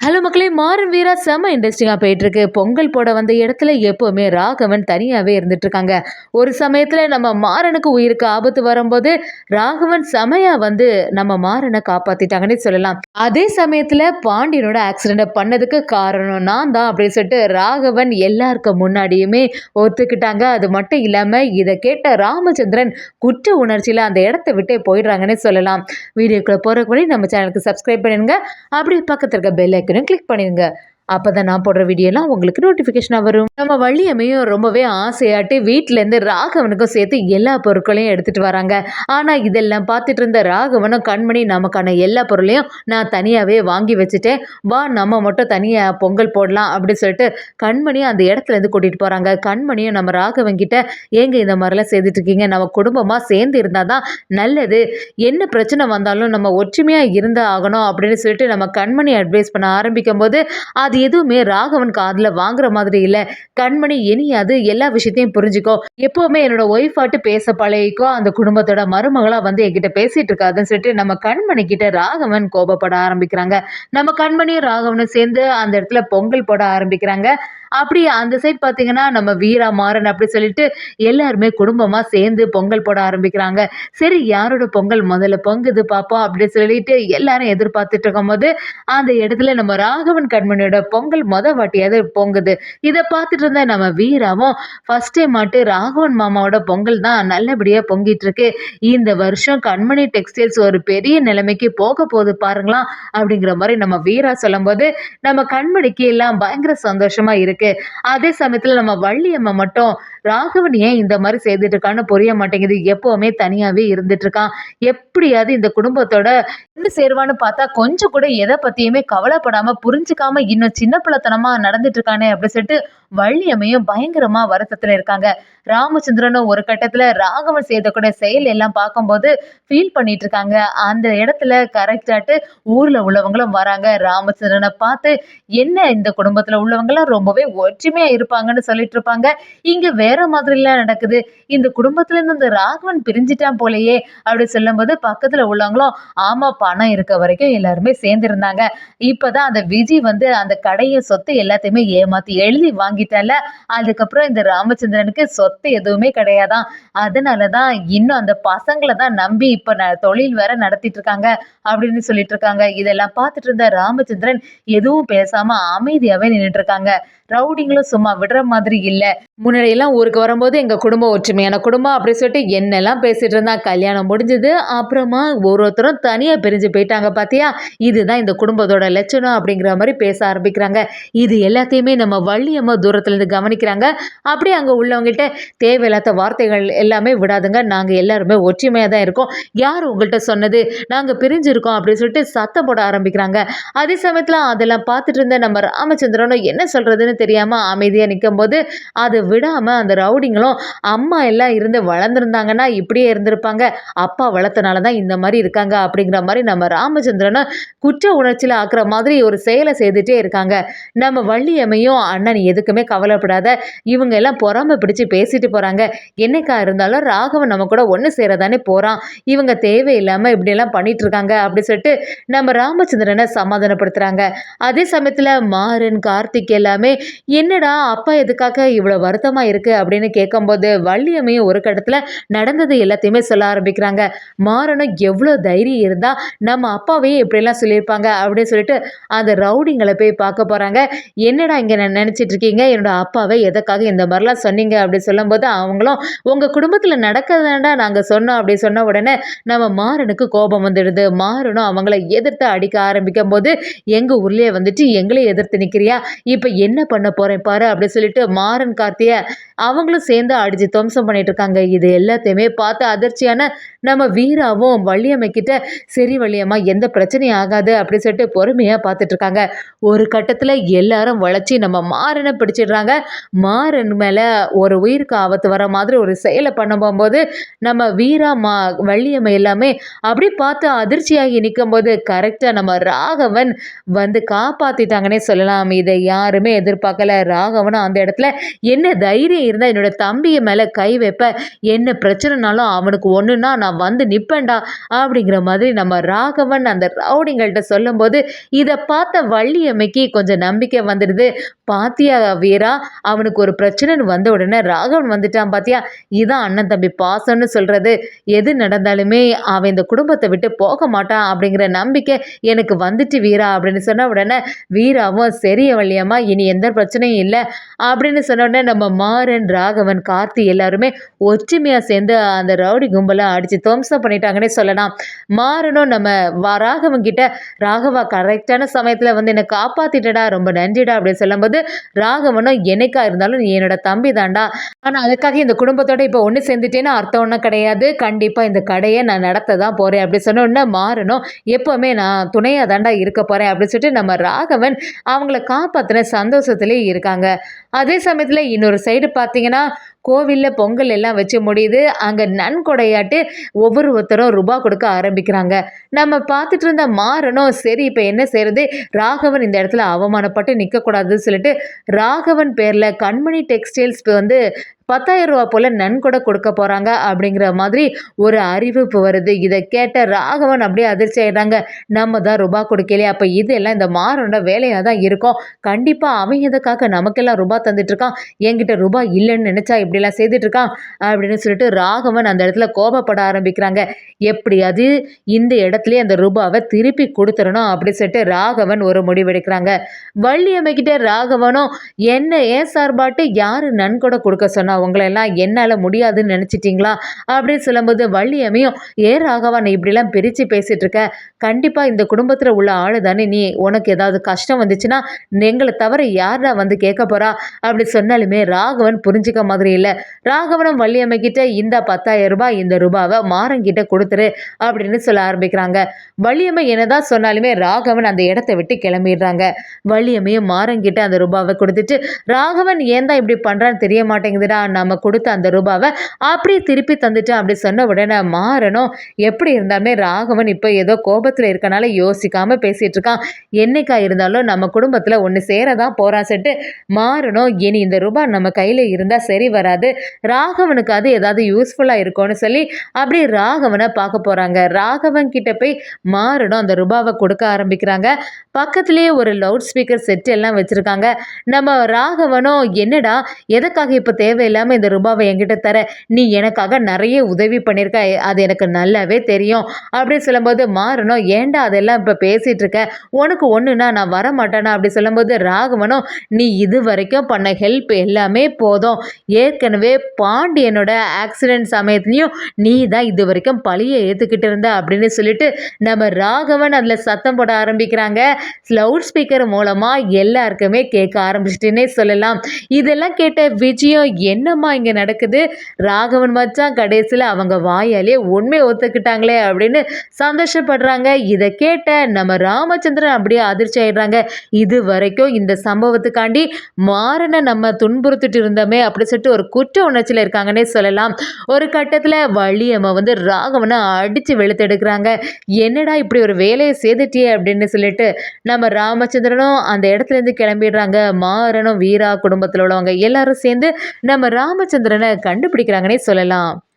Hello மக்களே மாறன் வீரா செம இன்ட்ரெஸ்டிங்காக போயிட்டுருக்கு. பொங்கல் போட வந்த இடத்துல எப்போவுமே ராகவன் தனியாகவே இருந்துட்டுருக்காங்க. ஒரு சமயத்தில் நம்ம மாறனுக்கு உயிருக்கு ஆபத்து வரும்போது ராகவன் செமையாக வந்து நம்ம மாறனை காப்பாற்றிட்டாங்கன்னே சொல்லலாம். அதே சமயத்தில் பாண்டியனோட ஆக்சிடெண்ட்டை பண்ணதுக்கு காரணம் நான் தான் அப்படின்னு சொல்லிட்டு ராகவன் எல்லாருக்கும் முன்னாடியுமே ஒத்துக்கிட்டாங்க. அது மட்டும் இல்லாமல் இதை கேட்ட ராமச்சந்திரன் குற்ற உணர்ச்சியில் அந்த இடத்த விட்டே போயிடுறாங்கன்னே சொல்லலாம். வீடியோக்குள்ளே போகிறதுக்கு முன்னாடி நம்ம சேனலுக்கு சப்ஸ்கிரைப் பண்ணிடுங்க. அப்படி பக்கத்தில் இருக்க பெல் இருக்குன்னு கிளிக் பண்ணிடுங்க. அப்போ தான் நான் போடுற வீடியோலாம் உங்களுக்கு நோட்டிஃபிகேஷனாக வரும். நம்ம வள்ளியம்மையும் ரொம்பவே ஆசையாட்டி வீட்டிலேருந்து ராகவனுக்கும் சேர்த்து எல்லா பொருட்களையும் எடுத்துகிட்டு வராங்க. ஆனால் இதெல்லாம் பார்த்துட்டு இருந்த ராகவனும் கண்மணி நமக்கான எல்லா பொருளையும் நான் தனியாகவே வாங்கி வச்சுட்டேன். வா நம்ம மட்டும் தனியாக பொங்கல் போடலாம் அப்படின்னு சொல்லிட்டு கண்மணியும் அந்த இடத்துலேருந்து கூட்டிகிட்டு போகிறாங்க கண்மணியும் நம்ம ராகவன் கிட்ட ஏங்க இந்த மாதிரிலாம் செய்துட்டு இருக்கீங்க. நம்ம குடும்பமாக சேர்ந்து இருந்தால் தான் நல்லது. என்ன பிரச்சனை வந்தாலும் நம்ம ஒற்றுமையாக இருந்தால் ஆகணும். அப்படின்னு சொல்லிட்டு நம்ம கண்மணி அட்வைஸ் பண்ண ஆரம்பிக்கும் போது அது எதுவுமே ராகவன் காதில் வாங்குற மாதிரி இல்லை. கண்மணி இனியாது எல்லா விஷயத்தையும் புரிஞ்சுக்கோ. எப்போவுமே என்னோட ஒய்ஃப் ஆட்டு பேச பழகிக்கோ. அந்த குடும்பத்தோட மருமகளாக வந்து என்கிட்ட பேசிட்டு இருக்காதுன்னு சொல்லிட்டு நம்ம கண்மணி கிட்ட ராகவன் கோபப்பட ஆரம்பிக்கிறாங்க. நம்ம கண்மணியும் ராகவனும் சேர்ந்து அந்த இடத்துல பொங்கல் போட ஆரம்பிக்கிறாங்க. அப்படி அந்த சைட் பார்த்தீங்கன்னா நம்ம வீரா மாறன் அப்படி சொல்லிட்டு எல்லாருமே குடும்பமாக சேர்ந்து பொங்கல் போட ஆரம்பிக்கிறாங்க. சரி யாரோட பொங்கல் முதல்ல பொங்குது பார்ப்போம் அப்படி சொல்லிட்டு எல்லாரும் எதிர்பார்த்துட்டு இருக்கும்போது அந்த இடத்துல நம்ம ராகவன் கண்மணியோட பொங்கல் மொத வாட்டியாவது பொங்குது. இதை பார்த்துட்டு இருந்த நம்ம வீராவும் ஃபர்ஸ்ட் டைம் மாட்டு ராகவன் மாமாவோட பொங்கல் தான் நல்லபடியாக பொங்கிட்டு இருக்கு இந்த வருஷம் கண்மணி டெக்ஸ்டைல்ஸ் ஒரு பெரிய நிலைமைக்கு போக போகுது பாருங்களா? அப்படிங்கிற மாதிரி நம்ம வீரா சொல்லும்போது நம்ம கண்மணிக்கு எல்லாம் பயங்கர சந்தோஷமா இருக்கு. இருக்கு. அதே சமயத்துல நம்ம வள்ளியம்மை மட்டும் ராகவன் ஏன் இந்த மாதிரி செய்துட்டு இருக்கான்னு புரிய மாட்டேங்குது. எப்பவுமே தனியாவே இருந்துட்டு இருக்கான் எப்படியாவது இந்த குடும்பத்தோட என்ன சேருவான்னு பார்த்தா கொஞ்சம் கூட எதை பத்தியுமே கவலைப்படாம புரிஞ்சுக்காம இன்னும் சின்ன பிள்ளைத்தனமா நடந்துட்டு இருக்கானே அப்படின்னு சொல்லிட்டு வள்ளியம்மையும் பயங்கரமா வருத்தத்துல இருக்காங்க. ராமச்சந்திரனும் ஒரு கட்டத்துல ராகவன் செய்தக்கூடிய செயல் எல்லாம் பார்க்கும்போது ஃபீல் பண்ணிட்டு இருக்காங்க அந்த இடத்துல கரெக்டாட்டு ஊர்ல உள்ளவங்களும் வராங்க. ராமச்சந்திரனை பார்த்து என்ன இந்த குடும்பத்துல உள்ளவங்களாம் ரொம்பவே ஒற்றுமையா இருப்பாங்கன்னு சொல்லிட்டு இருப்பாங்க இங்க வேற மாதிரிலாம் நடக்குது. இந்த குடும்பத்துல இருந்து இந்த ராகவன் பிரிஞ்சிட்டான் போலயே அப்படி சொல்லும்போது பக்கத்துல உள்ளவங்களும் ஆமா பணம் இருக்க வரைக்கும் எல்லாருமே சேர்ந்துருந்தாங்க. இப்பதான் அந்த விஜய் வந்து அந்த கடையை சொத்து எல்லாத்தையுமே ஏமாத்தி எழுதி வாங்கிட்டால அதுக்கப்புறம் இந்த ராமச்சந்திரனுக்கு சொத்து எதுவுமே கிடையாதான். அதனாலதான் இன்னும் அந்த பசங்களை தான் நம்பி இப்ப தொழில் வேற நடத்திட்டு இருக்காங்க அப்படின்னு சொல்லிட்டு இருக்காங்க இதெல்லாம் பார்த்துட்டு இருந்த ராமச்சந்திரன் எதுவும் பேசாம அமைதியாவே நின்றுட்டு இருக்காங்க ரவுடிங்களும் சும்மா விடுற மாதிரி இல்லை. முன்னாடியெல்லாம் ஊருக்கு வரும்போது எங்கள் குடும்பம் ஒற்றுமையான குடும்பம் அப்படின்னு சொல்லிட்டு என்னெல்லாம் பேசிகிட்டு இருந்தால் கல்யாணம் முடிஞ்சது அப்புறமா ஒரு ஒருத்தரும் தனியாக பிரிஞ்சு போயிட்டாங்க பார்த்தியா இதுதான் இந்த குடும்பத்தோட லட்சணம் அப்படிங்கிற மாதிரி பேச ஆரம்பிக்கிறாங்க. இது எல்லாத்தையுமே நம்ம வள்ளியம்மா தூரத்துலேருந்து கவனிக்கிறாங்க. அப்படியே அங்கே உள்ளவங்ககிட்ட தேவையில்லாத வார்த்தைகள் எல்லாமே விடாதுங்க. நாங்கள் எல்லாருமே ஒற்றுமையாக தான் இருக்கோம். யார் உங்கள்கிட்ட சொன்னது? நாங்கள் பிரிஞ்சிருக்கோம் அப்படின்னு சொல்லிட்டு சத்தம் போட ஆரம்பிக்கிறாங்க. அதே சமயத்தில் அதெல்லாம் பார்த்துட்டு இருந்த நம்ம ராமச்சந்திரனும் என்ன சொல்கிறதுன்னு தெரியாமல் அமைதியாக நிற்கும் போது அதை விடாமல் அந்த ரவுடிங்களும் அம்மா எல்லாம் இருந்து வளர்ந்துருந்தாங்கன்னா இப்படியே இருந்திருப்பாங்க. அப்பா வளர்த்தனால தான் இந்த மாதிரி இருக்காங்க அப்படிங்கிற மாதிரி நம்ம ராமச்சந்திரனை குற்ற உணர்ச்சியில் ஆக்குற மாதிரி ஒரு செயலை செய்துட்டே இருக்காங்க. நம்ம வள்ளியம்மையும் அண்ணன் எதுக்குமே கவலைப்படாத இவங்க எல்லாம் பொறாம பிடிச்சு பேசிட்டு போகிறாங்க என்னைக்கா இருந்தாலும் ராகவன் நம்ம கூட ஒன்று சேரதானே போகிறான் இவங்க தேவையில்லாமல் இப்படியெல்லாம் பண்ணிட்டு இருக்காங்க அப்படி சொல்லிட்டு நம்ம ராமச்சந்திரனை சமாதானப்படுத்துகிறாங்க அதே சமயத்தில் மாறன் கார்த்திக் எல்லாமே என்னடா அப்பா எதுக்காக இவ்வளோ வருத்தமாக இருக்குது அப்படின்னு கேட்கும்போது வள்ளியம்மையும் ஒரு கட்டத்தில் நடந்தது எல்லாத்தையுமே சொல்ல ஆரம்பிக்கிறாங்க. மாறனும் எவ்வளோ தைரியம் இருந்தால் நம்ம அப்பாவையும் இப்படிலாம் சொல்லியிருப்பாங்க அப்படின்னு சொல்லிட்டு அந்த ரவுடிங்களை போய் பார்க்க போகிறாங்க என்னடா இங்கே நினச்சிட்டு இருக்கீங்க? என்னோட அப்பாவை எதற்காக இந்த மாதிரிலாம் சொன்னீங்க? அப்படின்னு சொல்லும்போது அவங்களும் உங்கள் குடும்பத்தில் நடக்கிறதாண்டா நாங்கள் சொன்னோம் அப்படி சொன்ன உடனே நம்ம மாறனுக்கு கோபம் வந்துடுது. மாறனும் அவங்கள எதிர்த்து அடிக்க ஆரம்பிக்கும் போது எங்கள் ஊர்லேயே வந்துட்டு எங்களையும் எதிர்த்து நிற்கிறியா இப்போ என்ன பண்ண போகிறேன் பாரு அப்படின்னு சொல்லிட்டு மாறன் கார்த்தியை அவங்களும் சேர்ந்து அடித்து துவம்சம் பண்ணிட்டு இருக்காங்க. இது எல்லாத்தையுமே பார்த்து அதிர்ச்சியான நம்ம வீராவும் வள்ளியம்மைக்கிட்ட சரி வள்ளியம்மா எந்த பிரச்சனையும் ஆகாது அப்படின்னு சொல்லிட்டு பொறுமையாக பார்த்துட்டு இருக்காங்க. ஒரு கட்டத்தில் எல்லாரும் வளைச்சி நம்ம மாறனை பிடிச்சிடுறாங்க. மாறன் மேலே ஒரு உயிருக்கு ஆபத்து வர மாதிரி ஒரு செயலை பண்ண போகும்போது நம்ம வீரா மா வள்ளியம்மை எல்லாமே அப்படி பார்த்து அதிர்ச்சியாகி நிற்கும் போது கரெக்டாக நம்ம ராகவன் வந்து காப்பாற்றிட்டாங்கன்னே சொல்லலாம். இதை யாருமே எதிர்பார்க்கல. ராகவனும் அந்த இடத்துல என்ன தைரியம் இருந்தால் என்னோட தம்பியை மேலே கை வைப்ப. என்ன பிரச்சனைனாலும் அவனுக்கு ஒன்றுனா நான் வந்து நிற்பேன்டா அப்படிங்கிற மாதிரி நம்ம ராகவன் அந்த ரவுடிங்கள்கிட்ட சொல்லும்போது இதை பார்த்த வள்ளியம்மைக்கு கொஞ்சம் நம்பிக்கை வந்துடுது. பாத்தியா வீரா அவனுக்கு ஒரு பிரச்சனைன்னு வந்த உடனே ராகவன் வந்துட்டான் பாத்தியா? இதான் அண்ணன் தம்பி பாசம்னு சொல்கிறது எது நடந்தாலுமே அவன் இந்த குடும்பத்தை விட்டு போக மாட்டான் அப்படிங்கிற நம்பிக்கை எனக்கு வந்துட்டு வீரா அப்படின்னு சொன்ன உடனே வீராவும் சரிய வள்ளியம்மா இனி எந்த பிரச்சனையும் இல்லை அப்படின்னு சொன்ன உடனே நம்ம மாறன் ராகவன் கார்த்தி எல்லாருமே ஒற்றுமையாக சேர்ந்து அந்த ரவுடி கும்பலை அடித்து துவம்சம் பண்ணிட்டாங்கன்னே சொல்லலாம். மாறணும் நம்ம ராகவன் கிட்ட ராகவா கரெக்டான சமயத்தில் வந்து என்னை காப்பாற்றிட்டடா ரொம்ப நன்றிடா அப்படின்னு சொல்லும்போது ராகவனும் என்னைக்கா இருந்தாலும் நீ என்னோட தம்பி தாண்டா ஆனால் அதுக்காக இந்த குடும்பத்தோட இப்போ ஒன்று சேர்ந்துட்டேன்னு அர்த்தம் ஒன்றும் கிடையாது. கண்டிப்பாக இந்த கடையை நான் நடத்த தான் போகிறேன் அப்படி சொன்னோன்னே மாறணும் எப்போவுமே நான் துணையாக தாண்டா இருக்க போகிறேன் அப்படின்னு சொல்லிட்டு நம்ம ராகவன் அவங்கள காப்பாற்றின சந்தோஷத்துலேயே இருக்காங்க. அதே சமயத்தில் இன்னொரு சைடு பார்த்தீங்கன்னா கோவிலில் பொங்கல் எல்லாம் வச்சு முடியுது. அங்கே நன்கொடையாட்டு ஒவ்வொரு ஒருத்தரும் ரூபா கொடுக்க ஆரம்பிக்கிறாங்க. நம்ம பார்த்துட்டு இருந்த மாறனும் சரி இப்போ என்ன செய்கிறது ராகவன் இந்த இடத்துல அவமானப்பட்டு நிற்கக்கூடாதுன்னு சொல்லிட்டு ராகவன் பேரில் கண்மணி டெக்ஸ்டைல்ஸ் வந்து பத்தாயிரம் ரூபா போல் நன்கொடை கொடுக்க போகிறாங்க அப்படிங்கிற மாதிரி ஒரு அறிவிப்பு வருது. இதை கேட்ட ராகவன் அப்படியே அதிர்ச்சி ஆயிடுறாங்க. நம்ம தான் ரூபா கொடுக்கலையே. அப்போ இதெல்லாம் இந்த மாறனோட வேலையாக தான் இருக்கும். கண்டிப்பாக அவன் எதுக்காக நமக்கெல்லாம் ரூபா தந்துட்டுருக்கான் என்கிட்ட ரூபா இல்லைன்னு நினச்சா இப்படிலாம் செய்துட்ருக்கான் அப்படின்னு சொல்லிட்டு ராகவன் அந்த இடத்துல கோபப்பட ஆரம்பிக்கிறாங்க. எப்படியாவது இந்த இடத்துலயே அந்த ரூபாவை திருப்பி கொடுத்துடணும் அப்படி சொல்லிட்டு ராகவன் ஒரு முடிவெடுக்கிறாங்க. வள்ளியம்மைக்கிட்ட ராகவனும் என்ன ஏன் சார்பாட்டு? யார் நன்கொடை கொடுக்க சொன்னா உங்களெல்லாம் என்னால் முடியாதுன்னு நினச்சிட்டிங்களா? அப்படின்னு சொல்லும்போது வள்ளியம்மையும் ஏ ராகவா நீ இப்படிலாம் பிரித்து பேசிகிட்டு இருக்க? கண்டிப்பாக இந்த குடும்பத்தில் உள்ள ஆள் தானே நீ? உனக்கு ஏதாவது கஷ்டம் வந்துச்சுன்னா எங்களை தவிர யாரா வந்து கேட்க போகிறா அப்படி சொன்னாலுமே ராகவன் புரிஞ்சிக்க மாதிரி இல்லை. ராகவனும் வள்ளியம்மைக்கிட்ட இந்த பத்தாயிரம் ரூபாய் இந்த ரூபாவை மாறங்கிட்ட கொடுத்துரு அப்படின்னு சொல்ல ஆரம்பிக்கிறாங்க. வள்ளியம்மை என்னதான் சொன்னாலுமே ராகவன் அந்த இடத்த விட்டு கிளம்பிடுறாங்க. வள்ளியம்மையும் மாறங்கிட்ட அந்த ரூபாவை கொடுத்துட்டு ராகவன் ஏன் தான் இப்படி பண்ணுறான்னு தெரிய மாட்டேங்குதுடா நம்ம கொடுத்த அந்த ரூபாவை அப்படியே திருப்பி தந்துட்டேன் அப்படி சொன்ன உடனே மாறணும் எப்படி இருந்தாலுமே ராகவன் இப்போ ஏதோ கோபத்தில் இருக்கனால யோசிக்காமல் பேசிகிட்டு இருக்கான். என்னைக்கா இருந்தாலும் நம்ம குடும்பத்தில் ஒன்று சேர தான் போகிறான் செட்டு மாறணும் இனி இந்த ரூபாய் நம்ம கையில் இருந்தால் சரி வராது. ராகவனுக்கு அது ஏதாவது யூஸ்ஃபுல்லாக இருக்கும்னு சொல்லி அப்படியே ராகவனை பார்க்க போகிறாங்க ராகவன் கிட்ட போய் மாறணும் அந்த ரூபாவை கொடுக்க ஆரம்பிக்கிறாங்க. பக்கத்துலேயே ஒரு லவுட் ஸ்பீக்கர் செட் எல்லாம் வச்சுருக்காங்க. நம்ம ராகவனும் என்னடா எதுக்காக இப்போ தேவை இல்லாமல் இந்த ரூபாவை என்கிட்ட தர. நீ எனக்காக நிறைய உதவி பண்ணியிருக்க அது எனக்கு நல்லாவே தெரியும். அப்படின்னு சொல்லும்போது மாறணும் ஏண்டா அதெல்லாம் இப்போ பேசிகிட்டு இருக்க உனக்கு ஒன்றுனா நான் வர மாட்டேனா அப்படி சொல்லும்போது ராகவனும் நீ இது வரைக்கும் பண்ண ஹெல்ப் எல்லாமே போதும். ஏற்கனவே பாண்டியனோட ஆக்சிடென்ட் சமயத்துலேயும் நீ தான் இது வரைக்கும் பழியை ஏற்றுக்கிட்டு இருந்த. அப்படின்னு சொல்லிட்டு நம்ம ராகவன் அதில் சத்தம் போட ஆரம்பிக்கிறாங்க. லவுட் ஸ்பீக்கர் மூலமாக எல்லாருக்குமே கேட்க ஆரம்பிச்சிட்டுன்னே சொல்லலாம். இதெல்லாம் கேட்ட விஜயம் என்னம்மா இங்கே நடக்குது? ராகவன் மச்சான் கடைசியில் அவங்க வாயாலே உண்மை ஒத்துக்கிட்டாங்களே அப்படின்னு சந்தோஷப்படுறாங்க. இதை கேட்ட நம்ம ராமச்சந்திரன் அப்படியே அதிர்ச்சி ஆயிடுறாங்க. இது வரைக்கும் இந்த சம்பவத்துக்காண்டி மாறனை நம்ம துன்புறுத்திட்டு இருந்தோமே அப்படி சொல்லிட்டு ஒரு குற்ற உணர்ச்சியில் இருக்காங்கன்னே சொல்லலாம். ஒரு கட்டத்தில் வள்ளியம்மா வந்து ராகவனை அடித்து வெளுத்தெடுக்கிறாங்க என்னடா இப்படி ஒரு வேலையை செய்துட்டியே அப்படின்னு சொல்லிட்டு நம்ம ராமச்சந்திரனும் அந்த இடத்துலேருந்து கிளம்பிடுறாங்க. மாறனும் வீரா குடும்பத்தில் உள்ளவங்க எல்லாரும் சேர்ந்து நம்ம ராமச்சந்திரனை கண்டுபிடிக்கிறாங்கன்னே சொல்லலாம்.